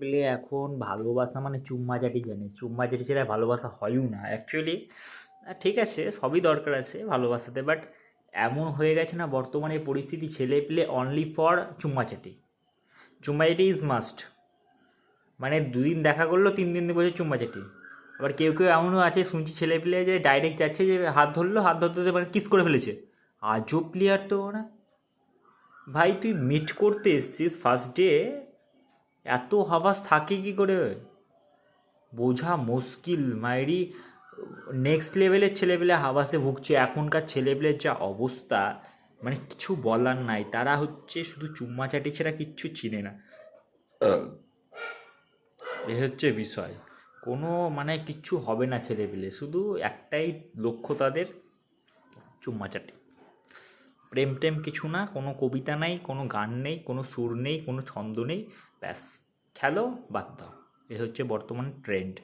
পেলে এখন ভালোবাসা মানে চুম্মাচাটি জানে। চুম্মাচাটি ছাড়া ভালোবাসা হয়ও না। অ্যাকচুয়ালি ঠিক আছে, সবই দরকার আছে ভালোবাসাতে বাট এমন হয়ে গেছে না বর্তমানে পরিস্থিতি ছেলে পেলে অনলি ফর চুম্মাচাটি। চুম্মাচাটি ইজ মাস্ট মানে দুদিন দেখা করল, তিন দিন বসে চুম্মাচাটি। আবার কেউ কেউ এমনও আছে, শুনছি ছেলে পেলে যে ডাইরেক্ট যাচ্ছে যে হাত ধরলো, হাত ধরতে মানে কিস করে ফেলেছে। আজব প্লেয়ার তো ওরা। ভাই, তুই মিট করতে এসছিস ফার্স্ট ডে এত হাবাস থাকে কি করে? বোঝা মুশকিল মায়েরই নেক্সট লেভেলের ছেলেপেলে হাবাসে ভুগছে, এখনকার ছেলেপেলের যা অবস্থা মানে কিছু বলার নাই। তারা হচ্ছে শুধু চুম্মাচাটি ছাড়া কিচ্ছু চিনে না। এ হচ্ছে বিষয়। কোনো মানে কিচ্ছু হবে না ছেলেপেলে। শুধু একটাই লক্ষ্য তাদের, চুম্মাচাটি। প্রেম টেম কিছু না, কোনো কবিতা নাই, কোনো গান নেই, কোনো সুর নেই, কোনো ছন্দ নেই, ব্যাস। খেলো, বাদ দাও। এ হচ্ছে বর্তমান ট্রেন্ড।